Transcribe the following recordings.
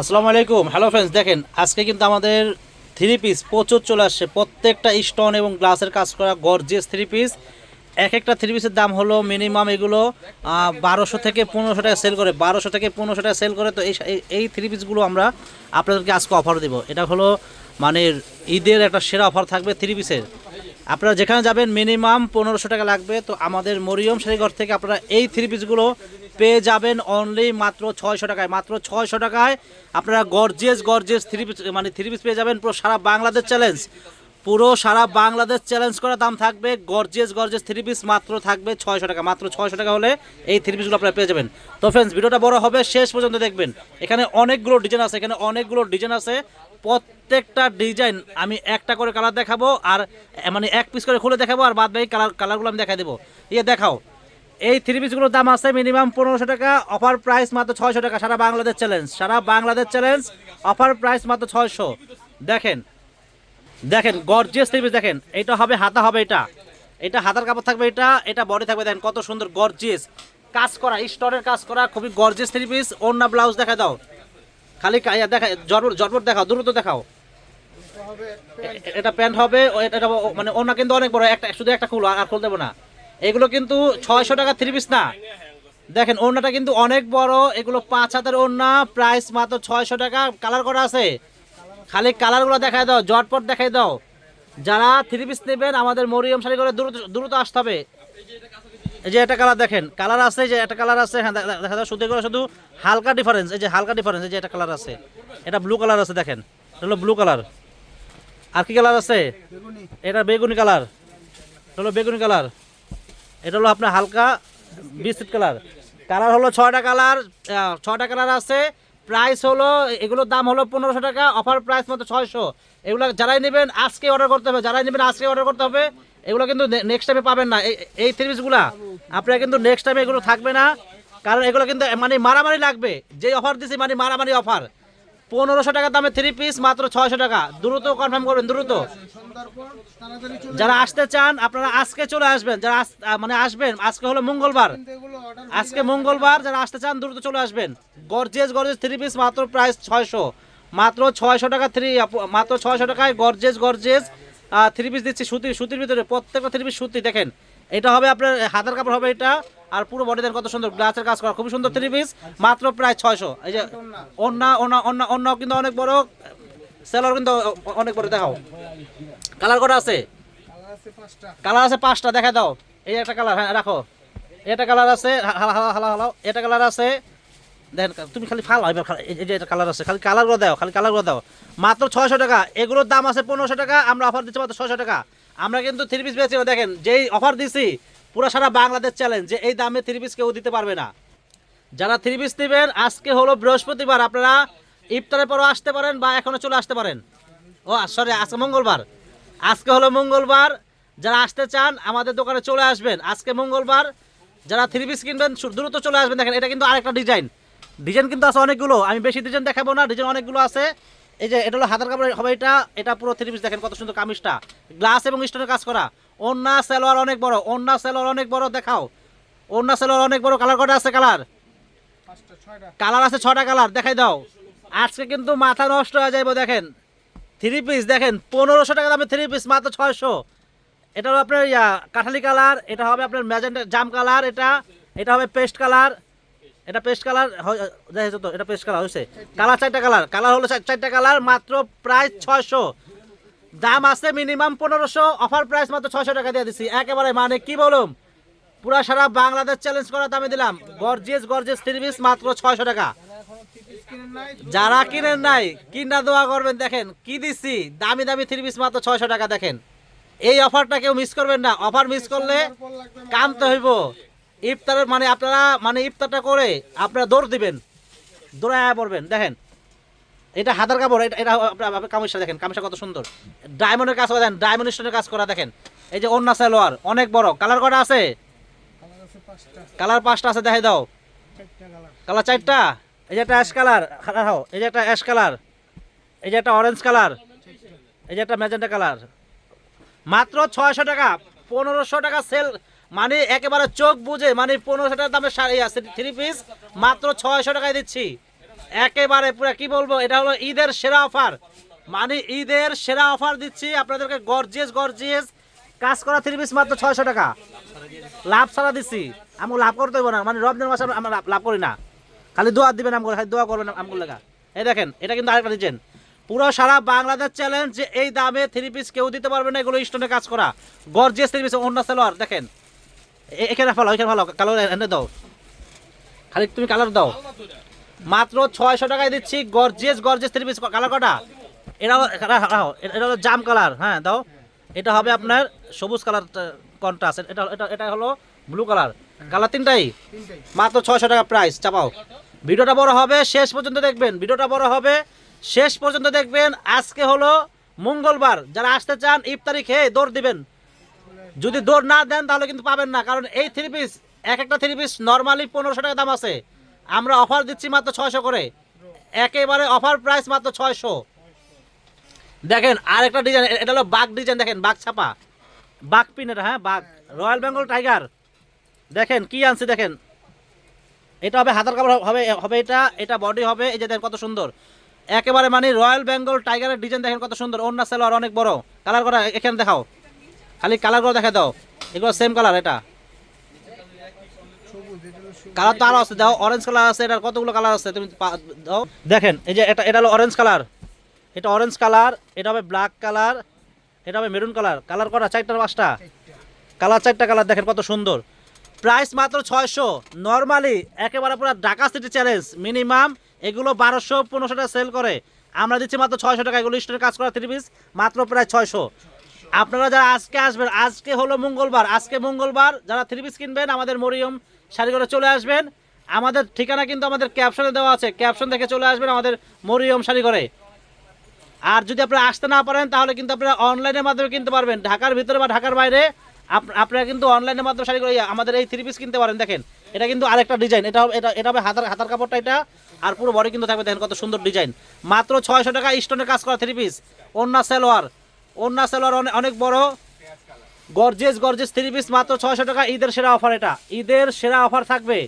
আসসালামু আলাইকুম hello friends দেখেন, আজকে কিন্তু আমাদের থ্রি পিস প্রচুর চলে আসছে। প্রত্যেকটা স্টোন এবং গ্লাসের কাজ করা গর্জিয়াস থ্রি পিস এক একটা থ্রি পিসের দাম হলো মিনিমাম এগুলো বারোশো থেকে পনেরোশো টাকা সেল করে। বারোশো থেকে পনেরোশো টাকা সেল করে। তো এই এই- থ্রি পিসগুলো আমরা আপনাদেরকে আজকে অফার দেব। এটা হলো মানে ঈদের একটা সেরা অফার থাকবে থ্রি পিসের আপনারা যেখানে যাবেন মিনিমাম পনেরোশো টাকা লাগবে। তো আমাদের মরিয়ম শাড়িঘর থেকে আপনারা এই থ্রি পিসগুলো পেয়ে যাবেন অনলি মাত্র ছয়শো টাকায়। মাত্র ছয়শো টাকায় আপনারা গর্জেস গর্জেস থ্রি পিস মানে থ্রি পিস পেয়ে যাবেন পুরো সারা বাংলাদেশ চ্যালেঞ্জ পুরো সারা বাংলাদেশ চ্যালেঞ্জ করা দাম থাকবে গর্জিয়াস গর্জেস থ্রি পিস মাত্র থাকবে ছয়শো টাকা। মাত্র ছয়শো টাকা হলে এই থ্রি পিসগুলো আপনারা পেয়ে যাবেন। তো ফ্রেন্ডস ভিডিওটা বড় হবে, শেষ পর্যন্ত দেখবেন। এখানে অনেকগুলো ডিজাইন আছে, এখানে অনেকগুলো ডিজাইন আছে। প্রত্যেকটা ডিজাইন আমি একটা করে কালার দেখাবো আর মানে এক পিস করে খুলে দেখাবো আর বাদ বাকি কালার কালারগুলো আমি দেখাই দেবো। ইয়ে দেখাও। এই থ্রি পিসগুলোর দাম আছে মিনিমাম পনেরোশো টাকা অফার প্রাইস মাত্র ছয়শো টাকা, সারা বাংলাদেশ চ্যালেঞ্জ সারা বাংলাদেশ চ্যালেঞ্জ অফার প্রাইস মাত্র ছয়শো। দেখেন দেখেন গর্জিয়াস থ্রি পিস দেখেন, এটা হবে হাতা হবে এটা। এটা হাতার কাপড় থাকবে এটা এটা বডি থাকবে, দেখেন, কত সুন্দর গর্জিয়াস কাজ করা, স্টোনের কাজ করা, খুবই গর্জিয়াস থ্রি পিস ওড়না ব্লাউজ দেখা দাও। খালি দেখা জটপট জটপট দেখাও, দ্রুত দেখাও। এটা প্যান্ট হবে এটা মানে অন্য কিন্তু অনেক বড়, একটা, শুধু একটা খুলো, আর খুলতে না। এগুলো কিন্তু ছয়শো টাকা থ্রি পিস না। দেখেন ওড়নাটা কিন্তু অনেক বড়। এগুলো পাঁচ হাতের ওড়না প্রাইস মাত্র ছয়শো টাকা। কালার করা আছে। খালি কালারগুলো দেখাই দাও জটপট দেখাই দাও। যারা থ্রি পিস নেবেন আমাদের মরিয়ম শাড়ি করে দ্রুত দ্রুত আসতে হবে। এই যে একটা কালার দেখেন কালার আছে যে একটা কালার আছে। হ্যাঁ দেখা যায় শুধু এগুলো শুধু হালকা ডিফারেন্স এই যে হালকা ডিফারেন্স এই যে একটা কালার আছে। এটা ব্লু কালার আছে দেখেন। এটা হলো ব্লু কালার আর কি কালার আছে? এটা বেগুনি কালার এটা হলো বেগুনি কালার এটা হলো আপনার হালকা বিস্কিট কালার। কালার হলো ছয়টা কালার ছয়টা কালার আছে। প্রাইস হলো, এগুলোর দাম হলো পনেরোশো টাকা অফার প্রাইস মতো ছয়শো। এগুলো যারাই নেবেন, আজকে অর্ডার করতে হবে। যারাই নেবেন, আজকে অর্ডার করতে হবে। এগুলো কিন্তু নেক্সট টাইমে পাবেন না। এই এই থ্রি পিসগুলা আপনারা কিন্তু নেক্সট টাইমে এগুলো থাকবে না। কারণ এগুলো কিন্তু মানে মারামারি লাগবে। যে অফার দিছি মানে মারামারি অফার পনেরোশো টাকা দামে থ্রি পিস মাত্র ছয়শো টাকা। দ্রুত কনফার্ম করবেন, দ্রুত। যারা আসতে চান, আপনারা আজকে চলে আসবেন। যারা মানে আসবেন, আজকে হলো মঙ্গলবার। আজকে মঙ্গলবার, যারা আসতে চান, দ্রুত চলে আসবেন। গর্জেস গর্জেস থ্রি পিস মাত্র প্রাইস ছয়শো। মাত্র ছয়শো টাকা থ্রি মাত্র ছয়শো টাকায় গর্জেস গর্জেস থ্রি পিস দিচ্ছি সুতি, সুতির ভিতরে প্রত্যেকটা থ্রি পিস সুতি। দেখেন, এটা হবে আপনার, হাতের কাপড় হবে এটা। আর পুরো বডি দেন কত সুন্দর গ্লাসের কাজ করা, খুবই সুন্দর থ্রি পিস মাত্র প্রায় ছয়শো। এই যে অন্য অন্য অন্য কিন্তু অনেক বড় সেলার কিন্তু অনেক বড়, দেখাও। কালার কটা আছে? কালার আছে পাঁচটা দেখা দাও। এই একটা কালার হ্যাঁ রাখো। এটা কালার আছে হালা হালা হালা হালাও এটা কালার আছে দেখেন তুমি খালি ফাল এবার এই যে এটা কালার আছে, খালি কালারগুলো দাও, খালি কালারগুলো দাও। মাত্র ছয়শো টাকা, এগুলোর দাম আছে পনেরোশো টাকা, আমরা অফার দিচ্ছি মাত্র ছয়শো টাকা। আমরা কিন্তু থ্রি পিস পেয়েছি দেখেন, যেই অফার দিছি পুরো সারা বাংলাদেশ চ্যালেঞ্জ যে এই দামে থ্রি পিস কেউ দিতে পারবে না। যারা থ্রি পিস নেবেন, আজকে হলো বৃহস্পতিবার, আপনারা ইফতারের পরও আসতে পারেন বা এখনও চলে আসতে পারেন। ও সরি আজকে মঙ্গলবার। আজকে হলো মঙ্গলবার, যারা আসতে চান, আমাদের দোকানে চলে আসবেন। আজকে মঙ্গলবার, যারা থ্রি পিস কিনবেন দ্রুত চলে আসবেন। দেখেন, এটা কিন্তু আরেকটা ডিজাইন ডিজাইন কিন্তু আছে অনেকগুলো। আমি বেশি ডিজাইন দেখাবো না ডিজাইন অনেকগুলো আছে। এই যে, এটা হলো হাতার কাপড় হবে এটা এটা পুরো থ্রি পিস দেখেন কত সুন্দর কামিজটা। গ্লাস এবং স্টোনের কাজ করা। ওন্না সেলোয়ার অনেক বড় ওন্না সেলোয়ার অনেক বড় দেখাও। ওন্না সেলোয়ার অনেক বড় কালার কটা আছে কালার? কালার আছে ছটা কালার দেখাই দাও। আজকে কিন্তু মাথা নষ্ট হয়ে যাইব দেখেন। থ্রি পিস দেখেন পনেরোশো টাকা দামে থ্রি পিস মাত্র ছয়শো। এটা হলো আপনার ইয়া কাঠালি কালার এটা হবে আপনার ম্যাজেন্টা জাম কালার এটা এটা হবে পেস্ট কালার। এটা পেস্ট কালার দেখেছ তো এটা পেস্ট কালার হয়েছে কালার চারটা কালার কালার হলো চার- চারটা কালার মাত্র প্রায় ছয়শো। দাম আছে মিনিমাম পনেরোশো অফার প্রাইস মাত্র ছয়শো টাকা দিয়ে দিচ্ছি একেবারে মানে কি বলুম? পুরা সারা বাংলাদেশ চ্যালেঞ্জ করা দামে দিলাম। গর্জিয়াস গর্জিয়াস থ্রি পিস মাত্র ছয়শো টাকা। যারা কিনেন নাই, কিনা দোয়া করবেন, দেখেন কি দিচ্ছি দামি দামি থ্রি পিস মাত্র ছয়শো টাকা, দেখেন। এই অফারটা কেউ মিস করবেন না। অফার মিস করলে কামতে হইব। ইফতারের মানে আপনারা মানে ইফতারটা করে আপনারা দৌড় দিবেন। দৌড়ায় পড়বেন, দেখেন। এটা হাতার কাপড়, এটা এটা আপনার দেখেন, কামিজটা কত সুন্দর। ডায়মন্ডের কাজ করা দেখেন ডায়মন্ড স্টোনের কাজ করা দেখেন। এই যে অন্য সালোয়ার, অনেক বড়। কালার কটা আছে? কালার পাঁচটা আছে, দেখাই দাও। কালার চারটা? এই যে একটা অ্যাশ কালার খাও এই যে একটা অ্যাশ কালার এই যে একটা অরেঞ্জ কালার এই যে একটা ম্যাজেন্টা কালার মাত্র ছয়শো টাকা, পনেরোশো টাকা সেল মানে একেবারে চোখ বুঝে মানে পনেরোশো টাকার দামের শাড়ি আছে থ্রি পিস মাত্র ছয়শো টাকায় দিচ্ছি। একেবারে পুরো কি বলব, এটা হলো ঈদের সেরা অফার। মানে ঈদের সেরা অফার দিচ্ছি আপনাদেরকে গর্জিয়াস গর্জিয়াস কাজ করা থ্রি পিস মাত্র ছয়শো টাকা। লাভ ছাড়া দিচ্ছি। আমি লাভ করতে না মানে রমজান মাসে আমরা লাভ- করি না। খালি দোয়া দিবেন আমগুলো খালি দোয়া করবেন আমগুলো লেগা। এই দেখেন, এটা কিন্তু আরেকটা ডিজাইন পুরো সারা বাংলাদেশ চ্যালেঞ্জ যে এই দামে থ্রি পিস কেউ দিতে পারবে না, এগুলো স্টোনে কাজ করা। গর্জিয়াস থ্রি পিস অন্য সেলোয়ার দেখেন। এখানে ভালো এখানে ভালো কালো এনে দাও। খালি তুমি কালার দাও। মাত্র ছয়শো টাকায় দিচ্ছি gorgeous gorgeous three piece colour কটা। এটা এটা হলো জাম কালার হ্যাঁ দাও। এটা হবে আপনার সবুজ কালার কন্ট্রাস্ট এটা এটা এটা হলো ব্লু কালার কালার তিনটাই? মাত্র ছয়শো টাকা প্রাইস চাপাও। ভিডিওটা বড় হবে, শেষ পর্যন্ত দেখবেন। ভিডিওটা বড় হবে, শেষ পর্যন্ত দেখবেন। আজকে হলো মঙ্গলবার। যারা আসতে চান, ইফতারি খেয়ে দৌড় দিবেন। যদি দৌড় না দেন, তাহলে কিন্তু পাবেন না। কারণ এই থ্রি পিস এক একটা থ্রি পিস নর্মালি পনেরোশো টাকা দাম আছে। আমরা অফার দিচ্ছি মাত্র ছয়শো করে। একেবারে অফার প্রাইস মাত্র ছয়শো। দেখেন আর একটা ডিজাইন এটা হলো বাঘ ডিজাইন দেখেন, বাঘ ছাপা। বাঘ পিন এটা হ্যাঁ বাঘ। রয়্যাল বেঙ্গল টাইগার দেখেন, কি আনছি, দেখেন। এটা হবে হাতার কাপড়, হবে হবে এটা এটা বডি হবে, এই যে দেখেন কত সুন্দর। একেবারে মানে রয়্যাল বেঙ্গল টাইগারের ডিজাইন দেখেন কত সুন্দর অন্য সেলোয়ার অনেক বড়। কালার করা, এখানে দেখাও। খালি কালার করে দেখা দাও। এগুলো সেম কালার এটা। কালার তো আরও আছে দাও অরেঞ্জ কালার আছে, এটার কতগুলো কালার আছে তুমি দাও। দেখেন, এই যে এটা এটা হলো অরেঞ্জ কালার এটা অরেঞ্জ কালার এটা হবে ব্ল্যাক কালার এটা হবে মেরুন কালার কালার করা চারটা পাঁচটা? কালার চারটা কালার দেখেন কত সুন্দর। প্রাইস মাত্র ছয়শো। নর্মালি একেবারে পুরো ঢাকা সিটি চ্যালেঞ্জ মিনিমাম এগুলো বারোশো, পনেরোশো টাকা সেল করে। আমরা দিচ্ছি মাত্র ছয়শো টাকা, এগুলো স্টোরে কাজ করা থ্রি পিস মাত্র প্রায় ছয়শো। আপনারা যারা আজকে আসবেন, আজকে হলো মঙ্গলবার, আজকে মঙ্গলবার যারা থ্রি পিস কিনবেন, আমাদের মরিয়ম শাড়ি করে চলে আসবেন। আমাদের ঠিকানা কিন্তু আমাদের ক্যাপশনে দেওয়া আছে। ক্যাপশন দেখে চলে আসবেন আমাদের মরিয়ম শাড়ি করে আর যদি আপনারা আসতে না পারেন, তাহলে কিন্তু আপনারা অনলাইনের মাধ্যমে কিনতে পারবেন। ঢাকার ভিতরে বা ঢাকার বাইরে, আপ- আপনারা কিন্তু অনলাইনের মাধ্যমে শাড়ি করে আমাদের এই থ্রি পিস কিনতে পারেন। দেখেন, এটা কিন্তু আরেকটা ডিজাইন এটা এটা এটা হবে হাতার হাতার কাপড়টা এটা। আর পুরো বডি কিন্তু থাকবে, দেখেন কত সুন্দর ডিজাইন মাত্র ছয়শো টাকা, স্টোনের কাজ করা থ্রি পিস ওন্না সেলোয়ার। ওন্না সেলোয়ার অনেক বড়। গর্জেস গর্জেস থ্রি পিস মাত্র ছয়শো টাকা। ঈদের সেরা অফার এটা। ঈদের সেরা অফার থাকবে।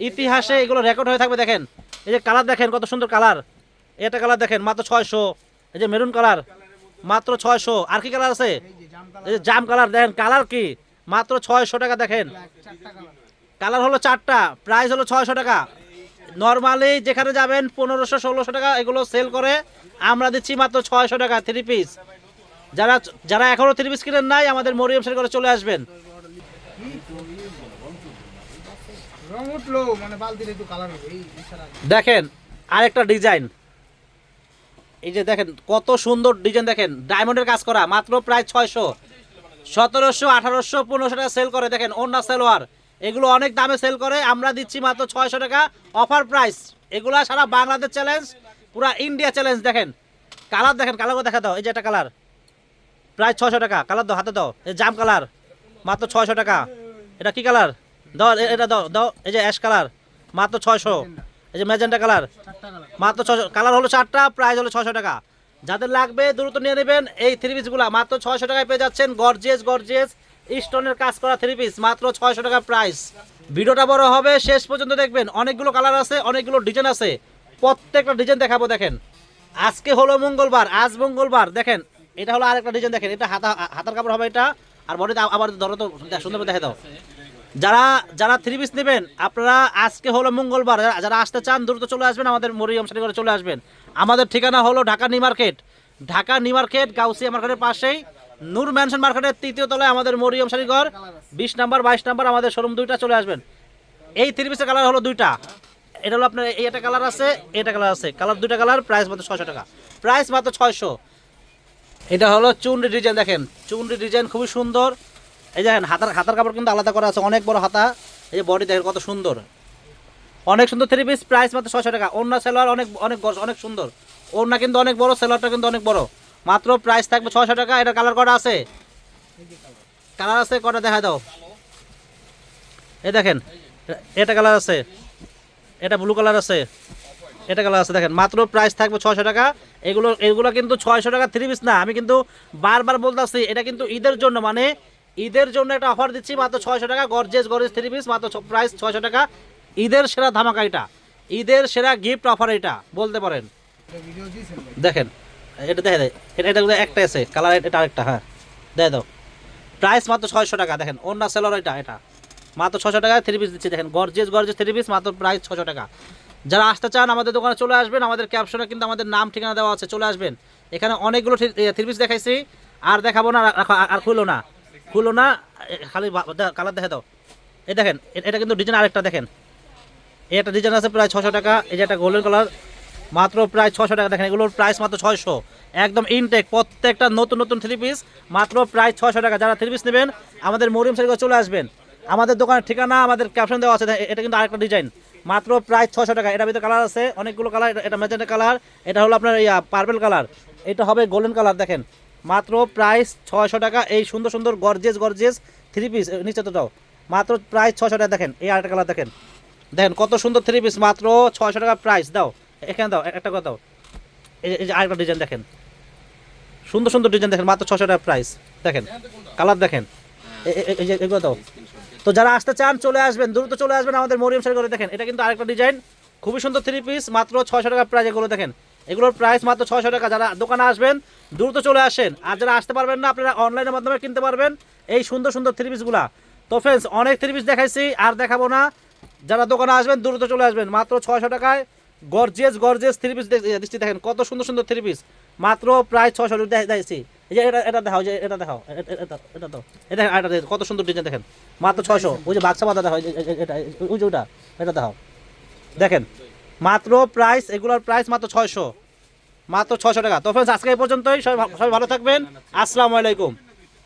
ইতিহাসে এগুলো রেকর্ড হয়ে থাকবে, দেখেন। এই যে কালার দেখেন, কত সুন্দর কালার এটা কালার দেখেন, মাত্র ছয়শো। এই যে মেরুন কালার মাত্র ছয়শো। আর কি কালার আছে? এই যে জাম কালার দেখেন কালার কি? মাত্র ছয়শো টাকা, দেখেন। কালার হলো চারটা প্রাইস হলো ছয়শো টাকা। নর্মালি যেখানে যাবেন, পনেরোশো, ষোলোশো টাকা এগুলো সেল করে। আমরা দিচ্ছি মাত্র ছয়শো টাকা থ্রি পিস যারা যারা এখনও থ্রি পিস কিনেন নাই, আমাদের মরিয়ম করে চলে আসবেন। দেখেন, আরেকটা ডিজাইন এই যে দেখেন, কত সুন্দর ডিজাইন দেখেন। ডায়মন্ডের কাজ করা, মাত্র প্রায় ছয়শো। সতেরোশো, আঠারোশো, পনেরোশো টাকা সেল করে। দেখেন, অন্য সেলোয়ার। এগুলো অনেক দামে সেল করে। আমরা দিচ্ছি মাত্র ছয়শো টাকা। অফার প্রাইস এগুলা সারা বাংলাদেশ চ্যালেঞ্জ পুরা ইন্ডিয়া চ্যালেঞ্জ দেখেন। কালার দেখেন কালারও দেখা দাও এই যে একটা কালার প্রায় ছয়শো টাকা। কালার দাও, হাতে দাও। এই জাম কালার, মাত্র ছয়শো টাকা। এটা কি কালার? দাও এটা দাও দাও, এই যে অ্যাশ কালার, মাত্র ছয়শো। এই যে ম্যাজেন্টা কালার কালার মাত্র ছশো কালার হলো চারটা, প্রাইস হলো ছশো টাকা। যাদের লাগবে দ্রুত নিয়ে নেবেন, এই থ্রি পিসগুলো মাত্র ছয়শো টাকায় পেয়ে যাচ্ছেন। গর্জিয়াস গর্জিয়াস স্টোনের কাজ করা থ্রি পিস মাত্র ছয়শো টাকা প্রাইস ভিডিওটা বড় হবে, শেষ পর্যন্ত দেখবেন। অনেকগুলো কালার আছে, অনেকগুলো ডিজাইন আছে। প্রত্যেকটা ডিজাইন দেখাবো, দেখেন। আজকে হলো মঙ্গলবার, আজ মঙ্গলবার, দেখেন। এটা হলো আরেকটা ডিজাইন দেখেন, এটা হাতা হাতার কাপড় হবে এটা, আর বডিতে আবার ধরো তো সুন্দর করে দেখে দাও। যারা যারা থ্রি পিস নেবেন, আপনারা আজকে হলো মঙ্গলবার, যারা- আসতে চান, দ্রুত চলে আসবেন, আমাদের মরিয়ম করে চলে আসবেন। আমাদের ঠিকানা হলো Dhaka new market. Dhaka new market, Gausia মার্কেটের পাশেই, নূর ম্যানশন মার্কেটের তৃতীয় তলায় আমাদের মরিয়ম শাড়িঘর বিশ নাম্বার, বাইশ নাম্বার, আমাদের শোরুম দুইটা চলে আসবেন। এই থ্রি পিসের কালার হলো দুইটা। এটা হলো আপনার, এই একটা কালার আছে এটা কালার আছে। কালার দুইটা কালার প্রাইস মাত্র ছয়শো টাকা। প্রাইস মাত্র ছয়শো। এটা হলো চুনরি ডিজাইন, দেখেন। চুনরি ডিজাইন খুবই সুন্দর। এই দেখেন, হাতার হাতার কাপড় কিন্তু আলাদা করা আছে, অনেক বড় হাতা। এই যে বডি দেখেন কত সুন্দর। অনেক সুন্দর থ্রি পিস প্রাইস মাত্র ছয়শো টাকা। অন্য সেলোয়ার অনেক অনেক অনেক সুন্দর। ওড়না কিন্তু অনেক বড়, সেলোয়ারটা কিন্তু অনেক বড়। মাত্র প্রাইস থাকবে ছয়শো টাকা, এটা কালার কটা আছে? কালার আছে, কটা দেখা দাও। এই দেখেন, এটা কালার আছে। এটা ব্লু কালার আছে। এটা কালার আছে, দেখেন। মাত্র প্রাইস থাকবে ছয়শো টাকা। এগুলো এগুলো কিন্তু ছয়শো টাকা থ্রি পিস না, আমি কিন্তু বারবার বলতেছি, এটা কিন্তু ঈদের জন্য মানে ঈদের জন্য একটা অফার দিচ্ছি, মাত্র ছয়শো টাকা গর্জেস গর্জেস থ্রি পিস মাত্র প্রাইস ছয়শো টাকা। ঈদের সেরা ধামাকা এটা। ঈদের সেরা গিফট অফার এটা, বলতে পারেন। দেখেন, এটা দেখে দেয় এটা এটা একটা আছে কালার এটা আরেকটা হ্যাঁ। দেখে দাও। প্রাইস মাত্র ছয়শো টাকা, দেখেন, অন্য সেলর এটা এটা। মাত্র ছশো টাকায় থ্রি পিস দিচ্ছি, দেখেন গর্জেস গর্জেস থ্রি পিস মাত্র প্রাইস ছশো টাকা। যারা আসতে চান, আমাদের দোকানে চলে আসবেন। আমাদের ক্যাপশনে কিন্তু আমাদের নাম, ঠিকানা দেওয়া আছে, চলে আসবেন। এখানে অনেকগুলো থ্রি পিস দেখাইছি। আর দেখাবো না, আর- খুলো না। খুলো না খালি কালার দেখে দাও। এই দেখেন এটা কিন্তু ডিজাইন আরেকটা দেখেন। এই একটা ডিজাইন আছে প্রায় ছশো টাকা। এই যে একটা গোল্ডেন কালার মাত্র প্রায় ছশো টাকা। দেখেন, এগুলোর প্রাইস মাত্র ছয়শো। একদম ইনটেক প্রত্যেকটা নতুন নতুন থ্রি পিস মাত্র প্রায় ছশো টাকা। যারা থ্রি পিস নেবেন, আমাদের মরিয়ম সাইকেল চলে আসবেন। আমাদের দোকানের ঠিকানা, আমাদের ক্যাপশন দেওয়া আছে। এটা কিন্তু আরেকটা ডিজাইন মাত্র প্রায় ছশো টাকা। এটার ভিতরে কালার আছে, অনেকগুলো কালার এটা ম্যাজেন্টা কালার এটা হলো আপনার ইয়া পার্পেল কালার এটা হবে গোল্ডেন কালার দেখেন। মাত্র প্রাইস ছয়শো টাকা, এই সুন্দর সুন্দর গর্জেস গর্জেস থ্রি পিস নিচে তো মাত্র প্রায় ছশো টাকা, দেখেন, এই আরেকটা কালার দেখেন। দেখেন, কত সুন্দর থ্রি পিস মাত্র ছয়শো টাকা প্রাইস দাও, এখানে দাও একটা কথা দাও। এই যে- আরেকটা ডিজাইন দেখেন। সুন্দর সুন্দর ডিজাইন দেখেন, মাত্র ছশো টাকা প্রাইস দেখেন। কালার দেখেন। এই যে এগুলো দাও। তো যারা আসতে চান, চলে আসবেন, দ্রুত চলে আসবেন আমাদের মরিয়ম শাড়ি করে দেখেন, এটা কিন্তু আরেকটা ডিজাইন খুবই সুন্দর থ্রি পিস মাত্র ছয়শো টাকা প্রাইস এগুলো, দেখেন। এগুলোর প্রাইস মাত্র ছয়শো টাকা। যারা দোকানে আসবেন, দ্রুত চলে আসেন। আর যারা আসতে পারবেন না, আপনারা অনলাইনের মাধ্যমে কিনতে পারবেন এই সুন্দর সুন্দর থ্রি পিসগুলা তো ফ্রেন্ডস অনেক থ্রি পিস দেখাইছি, আর দেখাবো না। যারা দোকানে আসবেন, দ্রুত চলে আসবেন। মাত্র ছয়শো টাকায় গর্জিয়াস গর্জিয়াস থ্রি পিস দিচ্ছি দেখেন, কত সুন্দর সুন্দর থ্রি পিস মাত্র প্রায় ছশো দেখছি এই যে এটা এটা দেখাও যে এটা দেখাও এটা তো এটা এটা কত সুন্দর ডিজাইন দেখেন। মাত্র ছশো ওই যে বাক্সা বাদা দেখাও এটা ওই যে ওটা, এটা দেখাও। দেখেন, মাত্র প্রাইস এগুলোর প্রাইস মাত্র ছয়শো। মাত্র ছশো টাকা। তো ফ্রেন্ডস আজকে এই পর্যন্তই। সবাই ভালো থাকবেন। আসসালামু আলাইকুম।